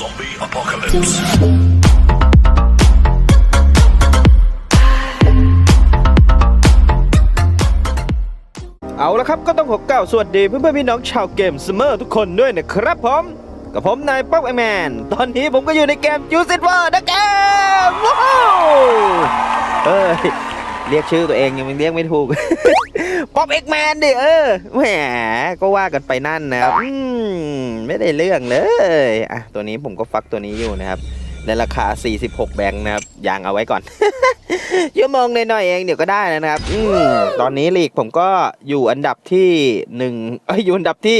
Zombie apocalypse. เอาละครับก็ต้องขอกล่าวสวัสดีเพื่อนๆพี่น้องชาวเกมสเมอร์ทุกคนด้วยนะครับผมกับผมนายป๊อกไอแมน ตอนนี้ผมก็อยู่ในเกมจูซิตเวอร์นะเกมว้าวเอ้ย เรียกชื่อตัวเองยังเรียกไม่ถูก ป๊อกเอ็กแมนดิเออแหมก็ว่ากันไปนั่นนะครับมไม่ได้เรื่องเลยอะตัวนี้ผมก็ฟักตัวนี้อยู่นะครับ ในราคา 46 แบงค์นะครับยางเอาไว้ก่อนชั่วโมงหน่อยๆเองเดี๋ยวก็ได้นะครับอืตอนนี้ลีกผมก็อยู่อันดับที่หนึ่งเอ้ยอยู่อันดับที่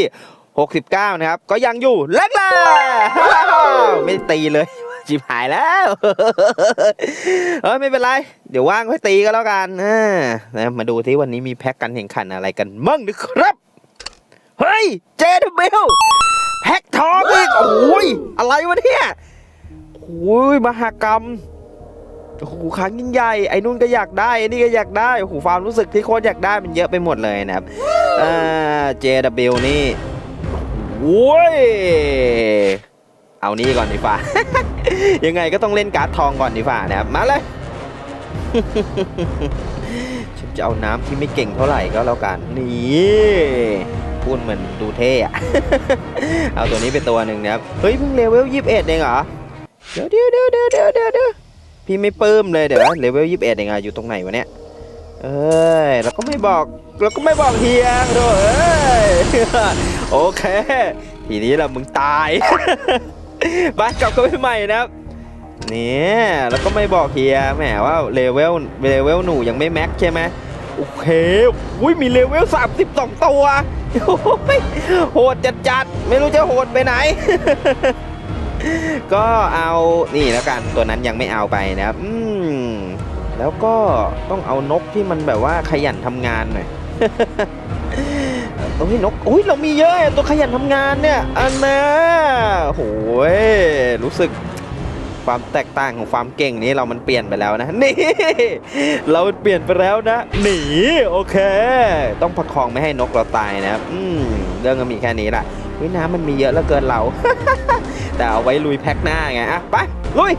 69 นะครับ ก็ยังอยู่แรกเลยไม่ตีเลย จิบหายแล้วเออไม่เป็นไร เดี๋ยวว่างค่อยตีก็แล้วกันนะมาดูที่วันนี้มีแพ็กกันแข่งขันอะไรกันมั่งนะครับ เฮ้ย เจดบิลแพ็กทองอีกโอ้ยอะไรวะเนี่ยโอ้ยมหากรรมโอ้โหครั้งยิ่งใหญ่ไอ้นู่นก็อยากได้ไอ้นี่ก็อยากได้โอ้โหความรู้สึกที่โค้ชอยากได้มันเยอะไปหมดเลยนะครับอ่า JW นี่โว้ย เอานี่ก่อนดีฝ่า ยังไงก็ต้องเล่นการ์ดทองก่อนดีฝ่านะครับ มาเลย ฉันจะเอาน้ำที่ไม่เก่งเท่าไหร่ก็แล้วกัน นี่พูดเหมือนดูเท่อะเอาตัวนี้เป็นตัวหนึ่งนะครับ เฮ้ยเพิ่งเลเวลยี่สิบเอ็ดเองเหรอ เดี๋ยวเดี๋ยวเดี๋ยวเดี๋ยวเดี๋ยวเดี๋ยวพี่ไม่ปลื้มเลยเดี๋ยวเลเวลยี่สิบเอ็ดเองอะอยู่ตรงไหนวะเนี่ย เอ้ยแล้วก็ไม่บอกแล้วก็ไม่บอกเฮียโดเอ้ยโอเค ทีนี้ละมึงตาย ไปกลับกันไปใหม่นะครับเนี่ยแล้วก็ไม่บอกเฮียแหมว่าเลเวลเลเวลหนูยังไม่แม็กใช่ไหมโอเคอุ้ยมีเลเวล32ตัวโอ้โหดจัดจัดๆไม่รู้จะโหดไปไหน ก็เอานี่แล้วกันตัวนั้นยังไม่เอาไปนะครับอืมแล้วก็ต้องเอานกที่มันแบบว่าขยันทำงานหน่อย โอ้ยนกโอ้ยเรามีเยอะตัวขยันทำงานเนี่ยอันนะโหยรู้สึกความแตกต่างของความเก่งนี้เรามันเปลี่ยนไปแล้วนะนี่ เราเปลี่ยนไปแล้วนะ หนีโอเค ต้องประคองไม่ให้นกเราตายนะอืมเรื่องก็มีแค่นี้แหละวิน้ำมันมีเยอะเหลือเกินเรา แต่เอาไว้ลุยแพ็คหน้าไงอะไปลุย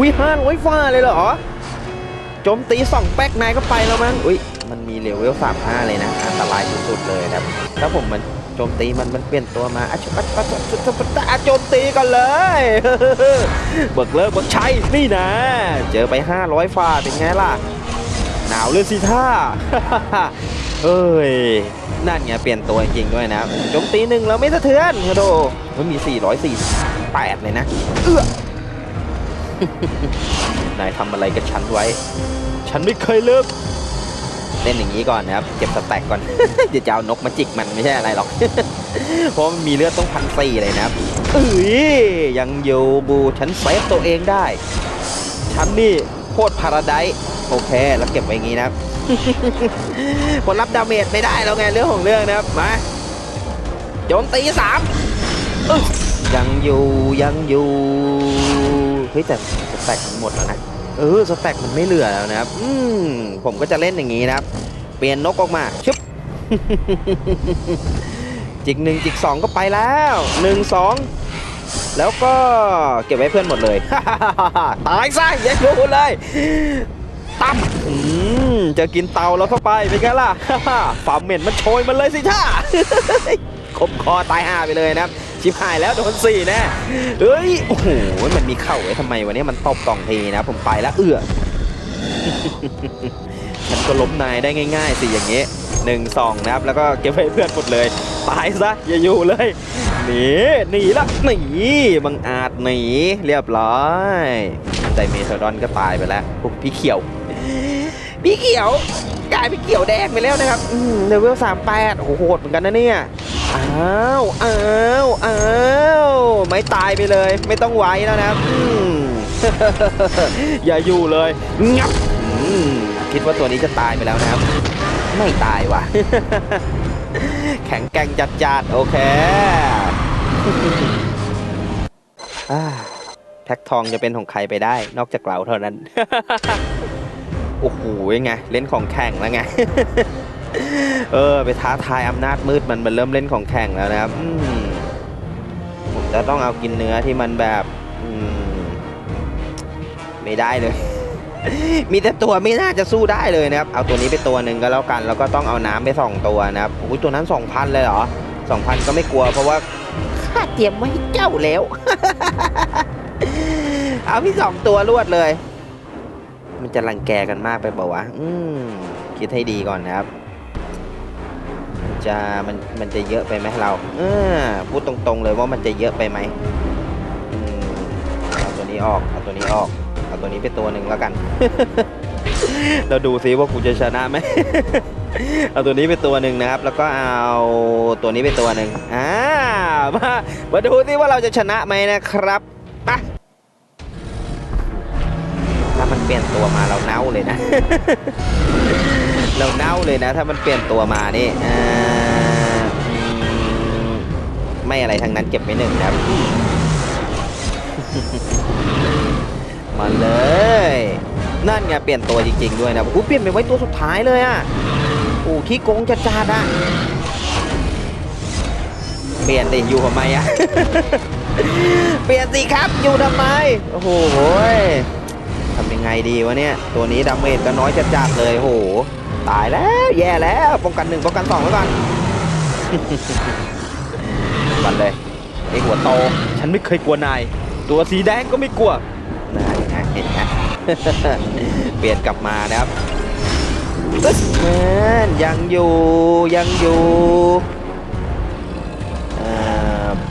วิห้าร้อยฟ้าเลยเหรอโจมตีสองแป๊กนายก็ไปแล้วมั้งอุ้ย มันมีเลเวลสามห้าเลยนะ อันตรายสุดๆเลยครับ ถ้าผมมันโจมตีมันมันเปลี่ยนตัวมาอะชอะชะชะชะชะชะอะโจมตีกันเลยเบิกเลิกเบิกใช้นี่นะ เจอไป 500ฟ้าเป็นไงล่ะ หนาวเลยสิท่าเอ้ยนั่นไงเปลี่ยนตัวจริงด้วยนะโจมตีหนึ่งแล้วไม่สะเทือนกระโธ่มันมี 448 เลยนะ เอื้อนายทำอะไรกับฉันไว้ ฉันไม่เคยเลิก เล่นอย่างนี้ก่อนนะครับ เก็บสแต็กก่อนเดี๋ยวจะเอานกมาจิกมันไม่ใช่อะไรหรอก เพราะมันมีเลือดต้องพันสี่เลยนะครับเอ้ยยังอยู่บูฉันเซฟตัวเองได้ ฉันนี่โคตรพาราไดซ์โอเค แล้วเก็บไว้อย่างนี้นะครับผลลัพธ์ดาเมจไม่ได้แล้วไงเรื่องของเรื่องนะครับ มาโจมตีสามยังอยู่ยังอยู่เฮ้ยแต่สแต็กมันหมดแล้วนะ เออสแต็กมันไม่เหลือแล้วนะครับ อืมผมก็จะเล่นอย่างนี้นะครับ เปลี่ยนนกออกมาชึบจิกหนึ่งจิกสองก็ไปแล้วหนึ่งสองแล้วก็เก็บไว้เพื่อนหมดเลยตายซะอย่าอยู่เลยตั้มจะกินเตาแล้วเข้าไปเป็นไงล่ะฟามเหม็นมันโชยมันเลยสิท่าคมคอตายห่าไปเลยนะครับ ชิบหายแล้วโดนสี่แน่เอ้ยโอ้โหมันมีเข่าไว้ทำไมวันนี้มันตบกล่องเทนะผมไปแล้วเอื้อฉันก็ล้มนายได้ง่าย ๆ สิอย่างเงี้ยหนึ่งสองนะครับแล้วก็เก็บไว้เพื่อนหมดเลย ตายซะอย่าอยู่เลยหนีหนีละหนีบังอาจหนีเรียบร้อยไดเมโทดอนก็ตายไปแล้วพวกพี่เขียว พี่เขียวกลายเป็นเขียวแดงไปแล้วนะครับเลเวลสามแปดโอ้โหโหดเหมือนกันนะเนี่ย อ้าวอ้าวอ้าวไม่ตายไปเลย ไม่ต้องไว้แล้วนะครับอืมอย่าอยู่เลยงับคิดว่าตัวนี้จะตายไปแล้วนะครับ ไม่ตายว่ะ แข็งแกร่งจัดจัดๆโอเคอแท็กทองจะเป็นของใครไปได้ นอกจากเราเท่านั้น โอ้โหยังไง เล่นของแข่งแล้วไง เออ ไปท้าทายอำนาจมืดมันมันเริ่มเล่นของแข่งแล้วนะครับอืมจะต้องเอากินเนื้อที่มันแบบไม่ได้เลย มีแต่ตัวไม่น่าจะสู้ได้เลยนะครับ เอาตัวนี้ไปตัวหนึ่งก็แล้วกัน แล้วก็ต้องเอาน้ำไปสองตัวนะครับโอ้ยตัวนั้นสองพันเลยเหรอสองพันก็ไม่กลัวเพราะว่าข้าเตรียมไว้ให้เจ้าแล้ว เอาพี่สองตัวรวดเลย มันจะรังแกกันมากไปเปล่าวะอืมคิดให้ดีก่อนนะครับ จะมันมันจะเยอะไปไหมเราเออพูดตรงๆเลยว่ามันจะเยอะไปไหมเอาตัวนี้ออกเอาตัวนี้ออกเอาตัวนี้ไปตัวหนึ่งแล้วกัน เราดูซิว่ากูจะชนะไหมเอาตัวนี้ไปตัวหนึ่งนะครับ แล้วก็เอาตัวนี้ไปตัวหนึ่งอ่ามามาดูซิว่าเราจะชนะไหมนะครับไปถ้ามันเปลี่ยนตัวมาเราเน่าเลยนะ เราเน่าเลยนะ ถ้ามันเปลี่ยนตัวมานี่ไม่อะไรทั้งนั้นเก็บไว้หนึ่งนะครับ มาเลย นั่นไงเปลี่ยนตัวจริง ๆ ด้วยนะโอ้เปลี่ยนไปไว้ตัวสุดท้ายเลยอะโอ้ขี้โกงจัดจัดอะเปลี่ยนดิอยู่ทำไมอะ เปลี่ยนสิครับอยู่ทำไม โอ้โหทำยังไงดีวะเนี่ย ตัวนี้ดาเมจก็น้อยจัดจัดๆเลยโอ้โห ตายแล้ว แย่แล้วป้องกันหนึ่งป้องกันสองไว้ก่อนมันเลยไอหัวโตฉันไม่เคยกลัวนาย ตัวสีแดงก็ไม่กลัวนะเห็นไหมเปลี่ยนกลับมานะครับแมนยังอยู่ยังอยู่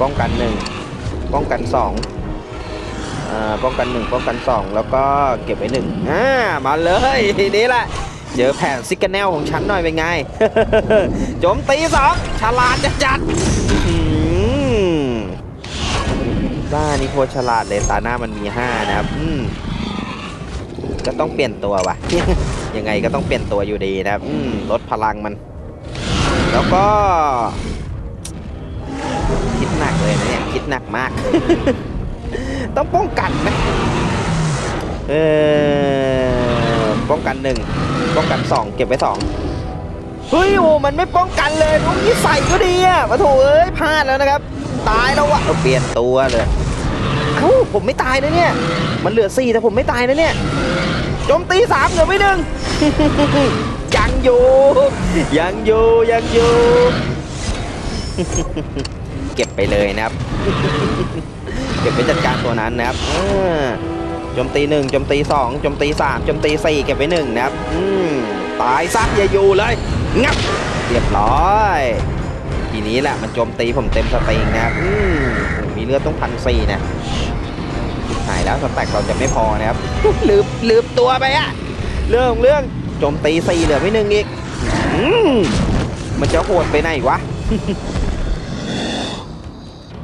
ป้องกันหนึ่งป้องกันสองป้องกันหนึ่งป้องกันสองแล้วก็เก็บไว้หนึ่งอ่ามาเลยทีนี้แหละ เจอแผ่นซิกเกอร์แนลของฉันหน่อยเป็นไงโจมตีสองฉลาดจะจัดบ้านี่โคตรฉลาดเลยตาหน้ามันมีห้านะครับอืมก็ต้องเปลี่ยนตัวว่ะยังไงก็ต้องเปลี่ยนตัวอยู่ดีนะครับอืมลดพลังมัน แล้วก็ คิดหนักเลยนะเนี่ยคิดหนักมาก ต้องป้องกันไหมเออ ป้องกันหนึ่งป้องกันสองเก็บไว้สองเฮ้ยโอ้มันไม่ป้องกันเลยลูกนี้ใส่ก็ดีอะมาโถเอ้ยพลาดแล้วนะครับ ตายแล้ววะเอาเปลี่ยนตัวเลยเอ้าผมไม่ตายนะเนี่ย มันเหลือสี่แต่ผมไม่ตายนะเนี่ยโจมตีสามเหลือไม่หนึ่งยังอยู่ยังอยู่ยังอยู่เก็บไปเลยนะครับ เก็บไปจัดการตัวนั้นนะครับ จมตีหนึ่งโจมตีสองโจมตีสามโจมตีสี่เก็บไปหนึ่งนะครับอืมตายซะอย่าอยู่เลยงับเรียบร้อยทีนี้แหละมันโจมตีผมเต็มสตริงนะครับอืมมีเลือดต้องพันสี่นะหายแล้วสแต็กเราจะไม่พอนะครับลืมลืมตัวไปอะเรื่องของเรื่องโจมตีสี่เหลือไม่หนึ่งอีกอืมมันจะโหดไปไหนวะ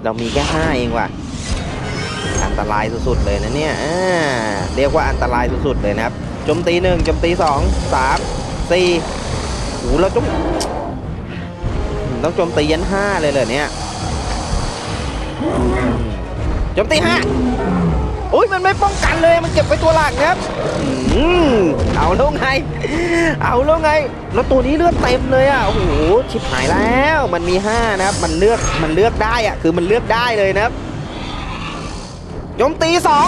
เรามีแค่ห้าเองว่ะ อันตรายสุดๆเลยนะเนี่ยเรียกว่าอันตรายสุดๆเลยนะครับจมตีหนึ่งจมตีสองสามสี่โอ้โหเราต้องต้องจมตียันห้าเลยเหรอเนี่ยจมตีห้าโอ้ยมันไม่ป้องกันเลยมันเก็บไว้ตัวหลักนะครับอืมเอาแล้วไง เอาแล้วไง แล้วตัวนี้เลือดเต็มเลยอะโอ้โหชิบหายแล้ว มันมีห้านะครับ มันเลือกมันเลือกได้อะ คือมันเลือกได้เลยนะครับ โจมตีสอง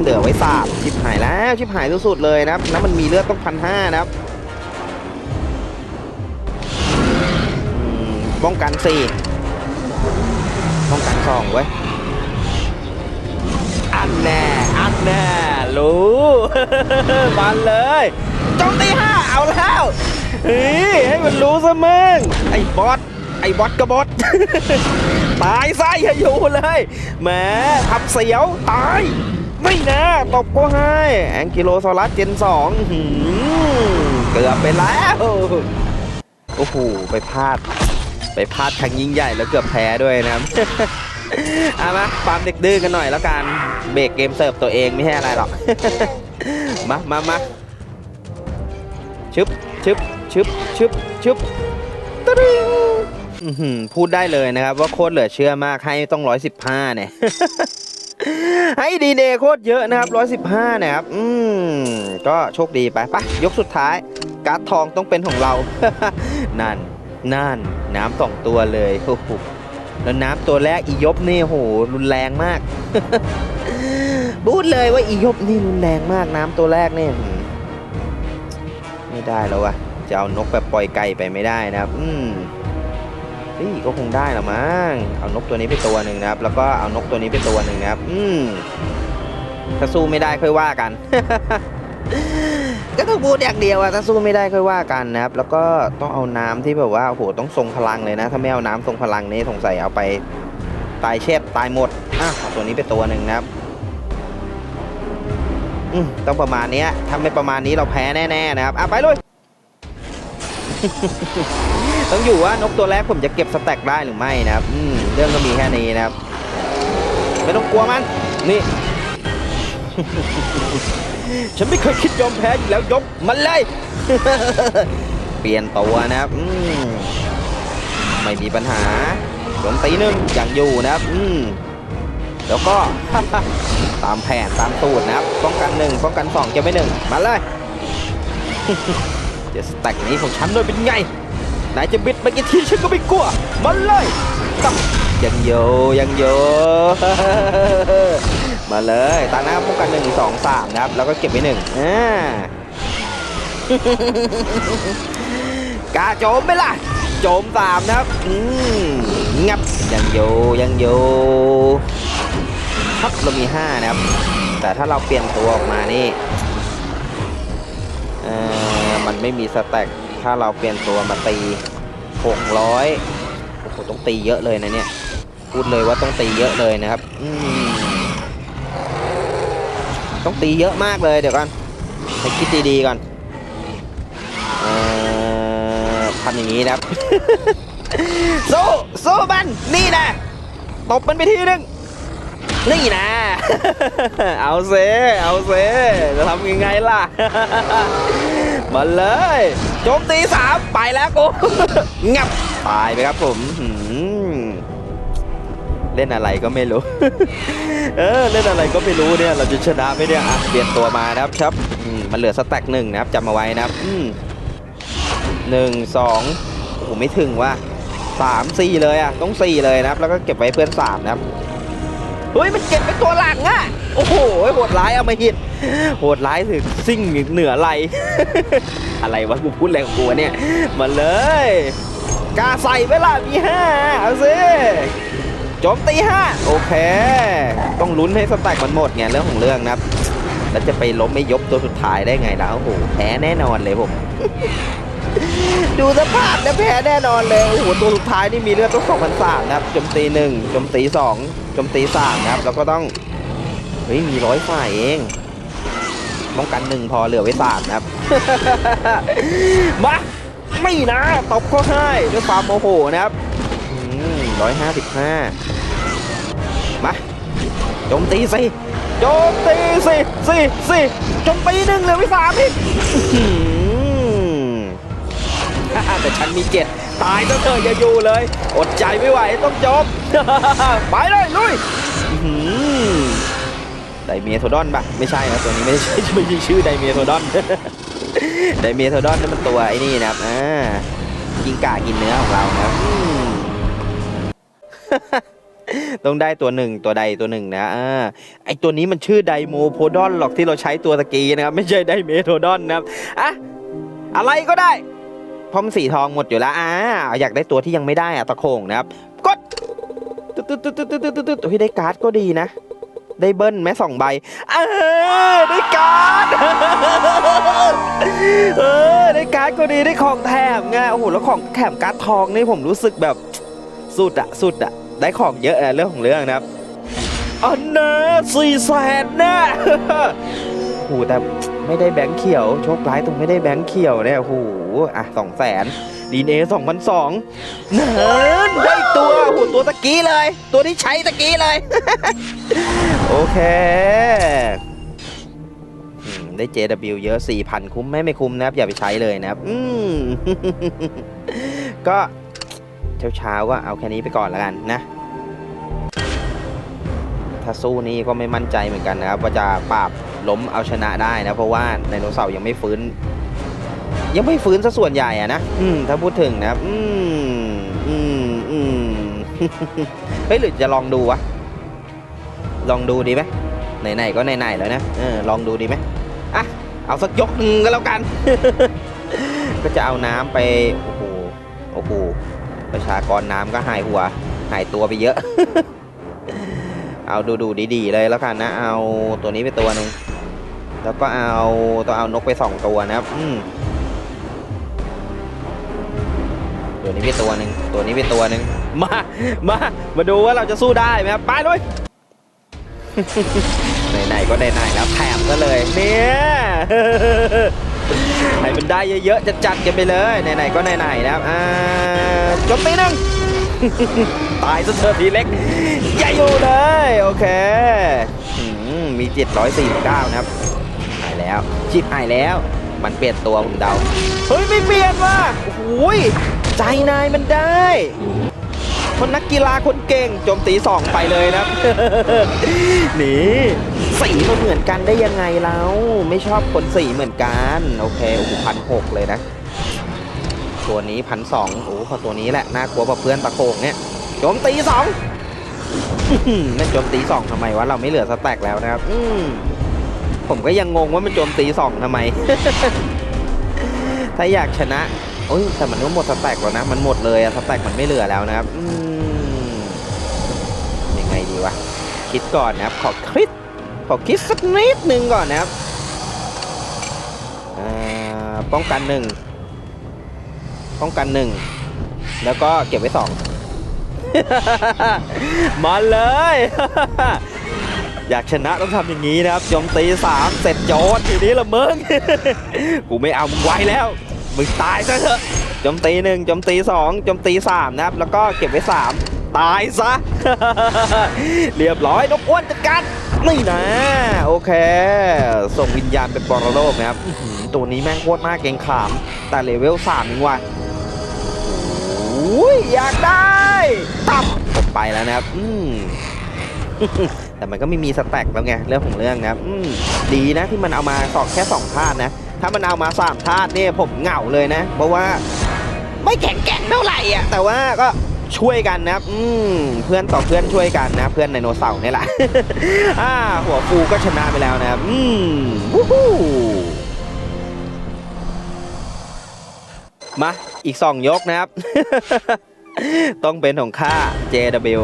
เหลือไว้สามชิบหายแล้วชิบหายสุดๆเลยนะครับ แล้วมันมีเลือดต้องพันห้านะครับป้องกันสี่ป้องกันสองเว้อันแน่อันแน่รู้มันเลยโจมตีห้าเอาแล้วเฮ้ยให้มันรู้ซะมึงไอ้บอส ไอ้บอสกบฏตายซะอย่าอยู่เลยแหมทำเสียวตาย ไม่นะตบก็ให้ แองกิโลโซลัสเจนสองเกือบไปแล้ว โอ้โห ไปพลาด ไปพลาดครั้งยิ่งใหญ่แล้วเกือบแพ้ด้วยนะเอามาปามเด็กดื้อกันหน่อยแล้วกันเบรกเกมเสิร์ฟตัวเองไม่ใช่อะไรหรอก มามามาชึบชึบชึบชึบชึบตะดึงอื้อหือ พูดได้เลยนะครับ ว่าโคตรเหลือเชื่อมากให้ต้องร้อยสิบห้าเนี่ยให้ดีเดย์โคตรเยอะนะครับร้อยสิบห้านะครับ อืม ก็โชคดีไปไปยกสุดท้าย การ์ดทองต้องเป็นของเรา นั่น นั่น น้ำสองตัวเลยโอ้โหแล้วน้ำตัวแรกอียบนี่โหรุนแรงมากพูดเลยว่าอียบนี่รุนแรงมากน้ำตัวแรกนี่หืมไม่ได้แล้ววะจะเอานกแบบปล่อยไก่ไปไม่ได้นะครับ อืม เฮ้ยก็คงได้ละมั้งเอานกตัวนี้ไปตัวหนึ่งนะครับ แล้วก็เอานกตัวนี้ไปตัวหนึ่งนะครับ อืมถ้าสู้ไม่ได้ค่อยว่ากัน ก็ต้องพูดอย่างเดียวอะถ้าสู้ไม่ได้ค่อยว่ากันนะครับ แล้วก็ต้องเอาน้ำที่แบบว่าโอ้โหต้องทรงพลังเลยนะ ถ้าไม่เอาน้ำทรงพลังนี่สงสัยเอาไปตายเชฟตายหมดอะเอาตัวนี้ไปตัวหนึ่งนะครับอืมต้องประมาณเนี้ยถ้าไม่ประมาณนี้เราแพ้แน่ๆนะครับอะไปเลย ต้องอยู่ว่านกตัวแรกผมจะเก็บสแต็กได้หรือไม่นะครับอืมเรื่องก็มีแค่นี้นะครับ ไม่ต้องกลัวมัน นี่ ฉันไม่เคยคิดยอมแพ้อยู่แล้วยกมันเลย เปลี่ยนตัวนะครับอืมไม่มีปัญหาโจมตีหนึ่งอย่างอยู่นะครับ อืมแล้วก็ตามแผนตามตูดนะครับ ป้องกันหนึ่งป้องกันสองจะไม่หนึ่งมาเลยเดี๋ยวสแต็กนี้ของฉันด้วยเป็นไง นายจะบิดไปกี่ทีฉันก็ไม่กลัวมาเลยตับยังโยยังโยมาเลยตาหน้าป้องกันหนึ่งสองสามนะครับ แล้วก็เก็บไปหนึ่งอ่าก้าโจมไหมล่ะ โจมสามนะครับอืมงับยังโยยังโยครับเรามีห้านะครับ แต่ถ้าเราเปลี่ยนตัวออกมานี่เออมันไม่มีสแต็ก ถ้าเราเปลี่ยนตัวมาตี 600 โอ้โห ต้องตีเยอะเลยนะเนี่ย พูดเลยว่าต้องตีเยอะเลยนะครับอืมต้องตีเยอะมากเลยเดี๋ยวก่อนให้คิดดีๆก่อนออทำอย่างนี้นะครับ สู้สู้มัน นี่นะ ตบมันไปทีนึง นี่นะ เอาเซเอาเซจะทำยังไงล่ะ มาเลยโจมตีสามไปแล้วกูงับตายไปครับผมเล่นอะไรก็ไม่รู้ เออเล่นอะไรก็ไม่รู้เนี่ย เราจะชนะไหมเนี่ยอะเปลี่ยนตัวมานะครับครับมันเหลือสแต็กหนึ่งนะครับจำมาไว้นะครับหนึ่งสองโอ้โหไม่ถึงว่าสามสี่เลยอะต้องสี่เลยนะครับ แล้วก็เก็บไว้เพื่อนสามนะครับเฮ้ยมันเก็บไปตัวหลังอะโอ้โหโหดร้ายเอามาหิด โหดร้ายถึงซิ่งเหนือไหลอะไรวะกูพูดอะไรของกูเนี่ย มาเลยกาใส่ไหมล่ะมีห้าเอาสิโจมตีห้าโอเค ต้องลุ้นให้สแต็กมันหมดไงเรื่องของเรื่องนะครับแล้วจะไปล้มไม่ยบตัวสุดท้ายได้ไงแล้วโอ้โหแพ้แน่นอนเลยผม ดูสภาพนะแพ้แน่นอนเลยโอ้โหตัวสุดท้ายนี่มีเลือดต้องสองพันสามนะครับโจมตีหนึ่งโจมตีสองโจมตีสามนะครับ แล้วก็ต้องเฮ้ยมีร้อยฝ่ายเอง ป้องกันหนึ่งพอเหลือไว้สามนะครับ มาไม่นะตบเขาให้ด้วยความโมโหนะครับร้อยห้าสิบห้ามาโจมตีสิโจมตีสิสิสิโจมตีหนึ่งเหลือไปสามอีกแต่ฉันมีเจ็ดตายซะเถออย่าอยู่เลย อดใจไม่ไหวต้องจบไปเลยลุยอื ไดเมียโทดอนปะไม่ใช่นะตัวนี้ไม่ใช่ไม่ใช่ชื่อไดเมียโทดอนไดเมียโทดอนนั่นมันตัวไอ้นี่นะครับอ่ากินกากินเนื้อของเรานะครับต้องได้ตัวหนึ่งตัวใดตัวหนึ่งนะอ่าไอตัวนี้มันชื่อไดโมโพดอนหรอกที่เราใช้ตัวตะกี้นะครับ ไม่ใช่ไดเมโทดอนนะครับอะอะไรก็ได้พราะมันสีทองหมดอยู่แล้วอ่าอยากได้ตัวที่ยังไม่ได้อะตะโขงนะครับ กดตึ๊ดตึ๊ดตึ๊ดตึ๊ดตึ๊ดตึ๊ดตึ๊ดเฮ้ยได้การ์ดก็ดีนะ ได้เบิ้ลไหมสองใบ เออ ได้การ์ด เออ ได้การ์ดก็ดีได้ของแถมไงโอ้โห แล้วของแถมการ์ดทองนี่ผมรู้สึกแบบสุดอะสุดอะได้ของเยอะอะเรื่องของเรื่องนะครับอันนะสี่แสนนะโอ้โหแต่ไม่ได้แบงค์เขียว โชคร้ายตรงไม่ได้แบงค์เขียวเนี่ยโอ้โหอะสองแสน ดีเอสองพันสองเนินได้ตัวโอ้โหตัวตะกี้เลย ตัวที่ใช้ตะกี้เลย โอเคอืมได้ JW เยอะ 4,000 คุ้มไหมไม่คุ้มนะครับ อย่าไปใช้เลยนะครับอืมก็เช้าๆก็เอาแค่นี้ไปก่อนแล้วกันนะ ถ้าสู้นี้ก็ไม่มั่นใจเหมือนกันนะครับ ว่าจะปราบล้มเอาชนะได้นะ เพราะว่าไดโนเสาร์ยังไม่ฟื้น ยังไม่ฟื้นซะส่วนใหญ่อะนะอืมถ้าพูดถึงนะอืมอืมอืมเฮ้ยหรือจะลองดูวะลองดูดีไหมไหนๆก็ไหนๆแล้วนะเออลองดูดีไหมอะเอาสักยกหนึ่งก็แล้วกัน ก็จะเอาน้ำไปโอ้โหโอ้โหประชากรน้ำก็หายหัวหายตัวไปเยอะ เอาดูดูดีๆเลยแล้วกันนะ เอาตัวนี้ไปตัวหนึ่งแล้วก็เอาต้องเอานกไปสองตัวนะครับ อืม ตัวนี้ไปตัวหนึ่งตัวนี้ไปตัวหนึ่งมา มา มาดูว่าเราจะสู้ได้ไหมครับ ไปเลยไหนๆก็ไหนๆแล้วแถมก็เลยเนี่ยให้มันได้เยอะๆจัดๆกันไปเลยไหนๆก็ไหนๆนะครับอ่าโจมตีหนึ่งตายซะเธอะทีเล็กอย่าอยู่เลย โอเคอืมมี 749 นะครับหายแล้วชิปหายแล้ว มันเปลี่ยนตัวผมเดา เฮ้ย ไม่เปลี่ยนว่ะโอ้โหย ใจนายมันได้ คนนักกีฬาคนเก่งโจมตีสองไปเลยนะนี่สีมันเหมือนกันได้ยังไงเราไม่ชอบคนสีเหมือนกัน โอเคโอ้โหพันหกเลยนะ ตัวนี้พันสองโอ้พอตัวนี้แหละ น่ากลัวกว่าเพื่อนตะโขงเนี่ยโจมตีสองนั่นโจมตีสองทำไมวะเราไม่เหลือสแต็กแล้วนะครับ อืผมก็ยังงงว่ามันโจมตีสองทำไม ถ้าอยากชนะ โอ้ยแต่มันก็หมดสแต็กแล้วนะ มันหมดเลยอะสแต็กมันไม่เหลือแล้วนะครับยังไงดีวะ คิดก่อนนะครับ ขอคิดขอคิดสักนิดนึงก่อนนะครับป้องกันหนึ่งป้องกันหนึ่งแล้วก็เก็บไว้สองมาเลย อยากชนะต้องทำอย่างนี้นะครับโจมตีสามเสร็จโจทย์ทีนี้ละมึง กูไม่เอามึงไว้แล้ว มึงตายซะเถอะโจมตีหนึ่งโจมตีสองโจมตีสามนะครับ แล้วก็เก็บไว้สามตายซะ เรียบร้อยนกอ้วนจัดการนี่นะ โอเค ส่งวิญญาณเป็นปรโลกนะครับ ตัวนี้แม่งโคตรน่าเกรงขาม แต่เลเวลสามเองว่ะอ้ยอยากได้ตับผมไปแล้วนะครับ อืมแต่มันก็ไม่มีสแต็กแล้วไง เรื่องของเรื่องนะครับ อืมดีนะที่มันเอามาสองแค่สองธาตุนะ ถ้ามันเอามาสามธาตุเนี่ยผมเหงาเลยนะ เพราะว่าไม่แข็งแกร่งเท่าไหร่อะแต่ว่าก็ช่วยกันนะอืมเพื่อนต่อเพื่อนช่วยกันนะ เพื่อนไดโนเสาร์นี่แหละอ่าหัวฟูก็ชนะไปแล้วนะอืมวู้ฮู้มาอีกสองยกนะครับ ต้องเป็นของข้า JW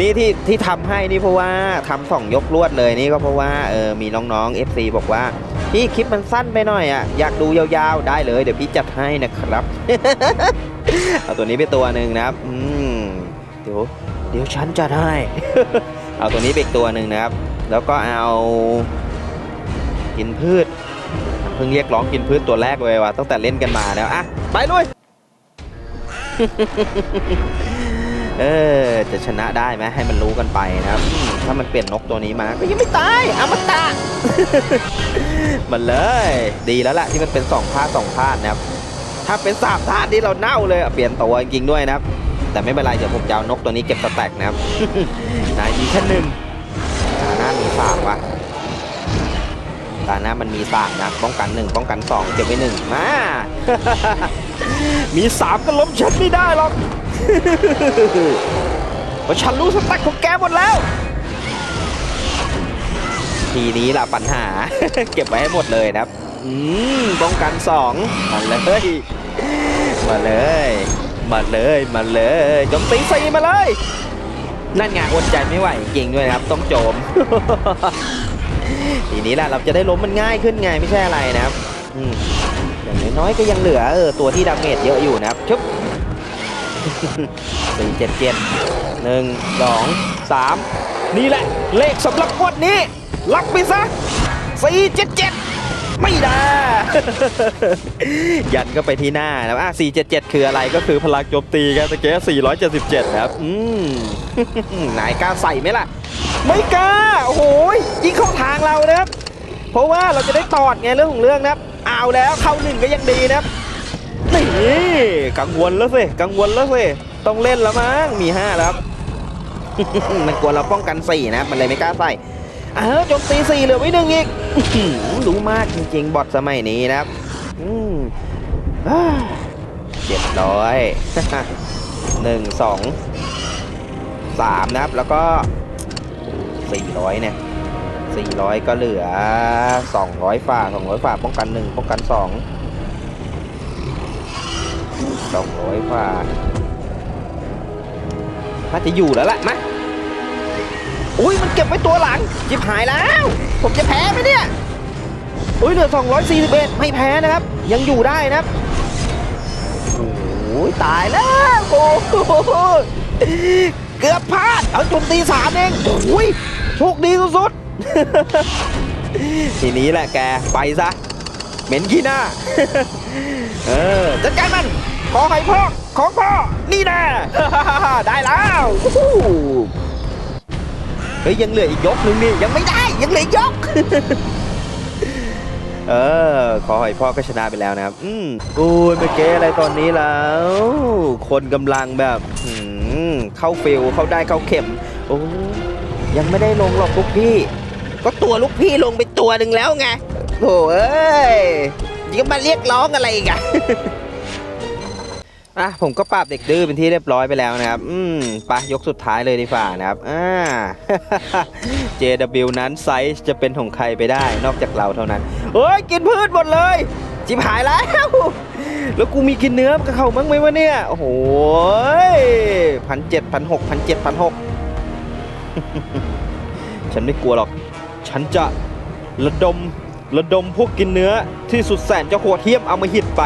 นี่ที่ที่ทำให้นี่เพราะว่าทำสองยกรวดเลยนี่ก็เพราะว่าเออมีน้องๆ FC บอกว่า พี่คลิปมันสั้นไปหน่อยอะอยากดูยาวๆได้เลย เดี๋ยวพี่จัดให้นะครับ เอาตัวนี้ไปตัวหนึ่งนะครับอืมเดี๋ยวเดี๋ยวฉันจัดให้ เอาตัวนี้ไปตัวหนึ่งนะครับ แล้วก็เอากินพืชเพิ่งเรียกร้องกินพืชตัวแรกเลยว่ะตั้งแต่เล่นกันมาแล้วอะไปลุยเออจะชนะได้ไหมให้มันรู้กันไปนะครับ ถ้ามันเปลี่ยนนกตัวนี้มาก็ยังไม่ตายอมตะ มันเลย ดีแล้วล่ะที่มันเป็นสองธาตุสองธาตุนะครับ ถ้าเป็นสามธาตุนี่เราเน่าเลยเปลี่ยนตัวจริงด้วยนะครับ แต่ไม่เป็นไรเดี๋ยวผมจะเอานกตัวนี้เก็บสแต็กนะครับนายมีแค่หนึ่งตาหน้ามีสามวะตาหน้ามันมีสามนะป้องกันหนึ่งป้องกันสองเก็บไว้หนึ่งมามีสามก็ล้มฉันไม่ได้หรอกเพราะฉันรู้สแต็กของแกหมดแล้ว ทีนี้ละปัญหา เก็บไว้ให้หมดเลยนะครับ อืมป้องกันสองมาเลยมาเลย มาเลยมาเลยจมตีสี่มาเลย นั่นไงอดใจไม่ไหวจริงด้วยนะครับ ต้องโจม ทีนี้แหละเราจะได้ล้มมันง่ายขึ้นไงไม่ใช่อะไรนะครับอย่างน้อยก็ยังเหลือเออตัวที่ดาเมจเยอะอยู่นะครับชุบสี่เจ็ดเจ็ดหนึ่งสองสาม นี่แหละเลขสำหรับงวดนี้ รับไปซะสี่เจ็ดเจ็ดไม่ได้ ยันก็ไปที่หน้านะอะสี่เจ็ดเจ็ดคืออะไรก็คือพลังโจมตีกันตะเกียบเจ็ดครับ อืมนายกล้าใส่ไหมล่ะ ไม่กล้า โอ้โหยิงเข้าทางเรานะครับ เพราะว่าเราจะได้ตอดไงเรื่องของเรื่องนะครับ เอาแล้วเข้าหนึ่งก็ยังดีนะครับนี่กังวลแล้วสิกังวลแล้วสิต้องเล่นแล้วมั้งมีห้าแล้วครับ มันกลัวเราป้องกันสี่นะครับมันเลยไม่กล้าใส่อ้าวโจมตีสี่เหลือไว้หนึ่งอีกรู้มากจริงๆ บอทสมัยนี้นะครับเจ็ดร้อยหนึ่งสองสามนะครับแล้วก็สี่ร้อยเนี่ยสี่ร้อยก็เหลือสองร้อยฝ่าสองร้อยฝ่าป้องกันหนึ่งป้องกันสองสองร้อยฝ่า น่าจะอยู่แล้วล่ะมาอุ้ยมันเก็บไว้ตัวหลังจิบหายแล้ว ผมจะแพ้ไหมเนี่ยอุ้ยเหลือ 241 ไม่แพ้นะครับ ยังอยู่ได้นะครับโอ้ยตายแล้วโอ้โหเกือบพลาดเอาโจมตีสามเองโอ้ยโชคดีสุดๆทีนี้แหละแกไปซะเหม็นขี้หน้า เออจัดการมัน ขอไข่พ่อของพ่อ นี่แน่ได้แล้วเฮ้ยยังเหลืออีกยกหนึ่งนี่ยังไม่ได้ยังเหลืออีกยก เออ ขอหอยพ่อก็ชนะไปแล้วนะครับ อืมอุ้ยเมื่อกี้อะไรตอนนี้แล้ว คนกำลังแบบหืมเข้าฟิลเข้าได้เข้าเข็ม โอ้ยังไม่ได้ลงหรอกลูกพี่ ก็ตัวลูกพี่ลงไปตัวหนึ่งแล้วไงโอ้ยยังมาเรียกร้องอะไรอีกอะ อะผมก็ปราบเด็กดื้อเป็นที่เรียบร้อยไปแล้วนะครับ อืมไปยกสุดท้ายเลยดีฝ่านะครับ อ่า JW นั้นไซส์จะเป็นของใครไปได้นอกจากเราเท่านั้นเฮ้ยกินพืชหมดเลย จิบหายแล้ว แล้วกูมีกินเนื้อกับเขาบ้างไหมวะเนี่ย โอ้โหพันเจ็ดพันหกพันเจ็ดพันหกฉันไม่กลัวหรอก ฉันจะระดมระดมพวกกินเนื้อที่สุดแสนจะโหดเหี้ยมเอามาหิดไป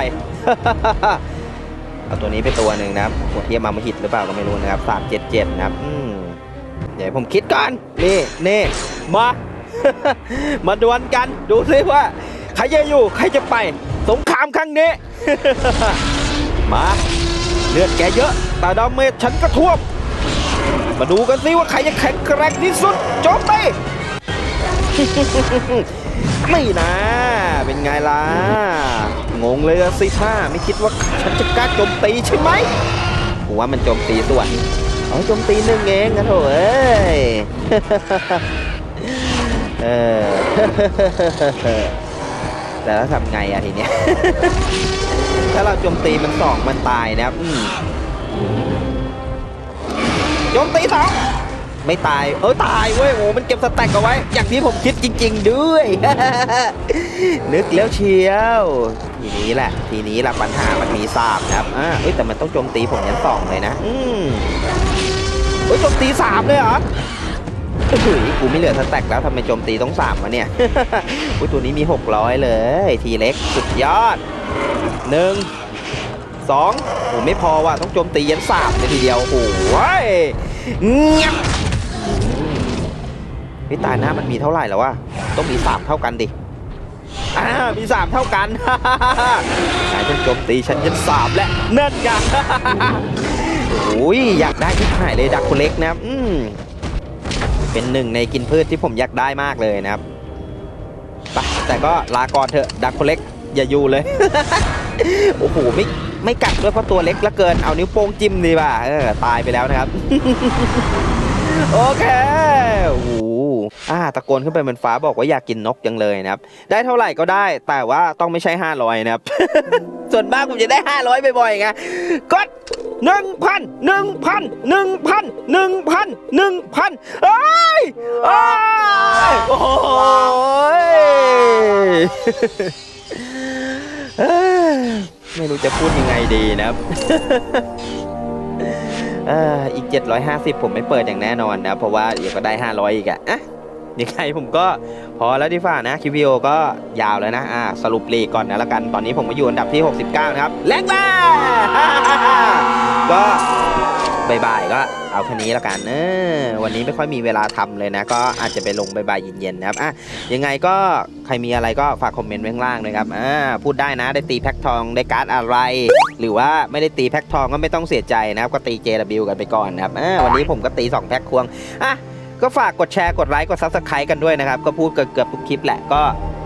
เอาตัวนี้ไปตัวหนึ่งนะครับโหดเหี้ยมเอามหิดหรือเปล่าก็ไม่รู้นะครับสามเจ็ดเจ็ดนะครับอืมเดี๋ยวผมคิดก่อนนี่นี่มา มาดวลกันดูซิว่า ใครจะอยู่ใครจะไป สงครามครั้งนี้ มาเลือดแกเยอะแต่ดาเมจฉันก็ท่วมมาดูกันสิว่าใครจะแข็งแกร่งที่สุดโจมตีไม่นะ เป็นไงล่ะ งงเลยสิท่าไม่คิดว่าฉันจะกล้าโจมตีใช่ไหมผมว่ามันโจมตีส่วนเอาโจมตีหนึ่งเองนะโถเอ้ยเออแต่แล้วทำไงอะทีเนี้ยถ้าเราโจมตีมันสองมันตายนะครับโจมตีสอง ไม่ตาย เออตายเว้ยโอ้มันเก็บสแต็กเอาไว้ อย่างที่ผมคิดจริง ๆ ด้วย นึกแล้วเชียว ทีนี้แหละ ทีนี้แหละปัญหามันมีสามครับอ่าเอ้ยแต่มันต้องโจมตีผมยันสองเลยนะ อืมเอ้ยโจมตีสามเลยเหรอเฮ้ยกูไม่เหลือสแต็กแล้วทำไมโจมตีต้องสามวะเนี่ยอุ้ยตัวนี้มี 600 เลย ทีเล็กสุดยอดหนึ่งสองโอ้ไม่พอว่ะต้องโจมตียันสามเลยทีเดียวโอ้ยเงียบ พี่ตายหน้ามันมีเท่าไหร่แล้ววะต้องมีสามเท่ากันดิอ่ามีสามเท่ากันนายฉันโจมตีฉันยันสามและเนั่นไงโอ้ยอยากได้ที่หายเลยดักคนเล็กนะครับอืมเป็นหนึ่งในกินพืชที่ผมอยากได้มากเลยนะครับไปแต่ก็ลาก่อนเถอะดักคนเล็กอย่าอยู่เลย โอ้โหไม่ไม่กัดด้วยเพราะตัวเล็กลือเกินเอานิ้วโป้งจิ้มดีป่ะเออตายไปแล้วนะครับ โอเคโอ้ อ่าตะโกนขึ้นไปบนฟ้าบอกว่าอยากกินนกจังเลยนะครับ ได้เท่าไหร่ก็ได้ แต่ว่าต้องไม่ใช่ 500 นะครับ ส่วนมากผมจะได้ 500 บ่อยๆไงกดหนึ่งพันหนึ่งพันหนึ่งพันหนึ่งพันหนึ่งพันเอ้ยเอ้ยโอ้ยไม่รู้จะพูดยังไงดีนะครับเอ่ออีก 750 ผมไม่เปิดอย่างแน่นอนนะ เพราะว่าเดี๋ยวก็ได้ 500 อีกอะ่ะ ยังไงผมก็พอแล้วดีฝ่านะคลิปวิดีโอก็ยาวแล้วนะอ่าสรุปลีกก่อนนะละกันตอนนี้ผมก็อยู่อันดับที่ 69 นะครับแรงมาก็บายบายก็เอาแค่นี้และกันเออวันนี้ไม่ค่อยมีเวลาทำเลยนะ ก็อาจจะไปลงบายบายเย็นๆนะครับอะยังไงก็ใครมีอะไรก็ฝากคอมเมนต์ไว้ข้างล่างเลยครับอ่าพูดได้นะได้ตีแพ็คทองได้การ์ดอะไร หรือว่าไม่ได้ตีแพ็คทองก็ไม่ต้องเสียใจนะครับก็ตี JW กันไปก่อนนะครับอ่าวันนี้ผมก็ตี 2 แพ็คควงอะ ก็ฝากกดแชร์กดไลค์กดซับสไครต์กันด้วยนะครับ ก็พูดเกือบๆทุกคลิปแหละก็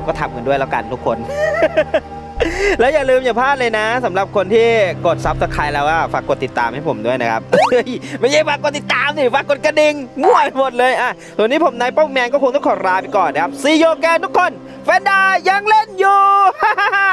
ก็ทำกันด้วยแล้วกันทุกคน แล้วอย่าลืมอย่าพลาดเลยนะสำหรับคนที่กดซับสไครต์แล้วว่าฝากกดติดตามให้ผมด้วยนะครับ เฮ้ยไม่ใช่ฝากกดติดตามสิฝากกดกระดิ่งมั่วหมดเลยอะส่วนนี้ผมนายป้องแมนก็คงต้องขอลาไปก่อนนะครับซีโยแกนทุกคนแฟนดายังเล่นอยู่ฮ่าฮ่า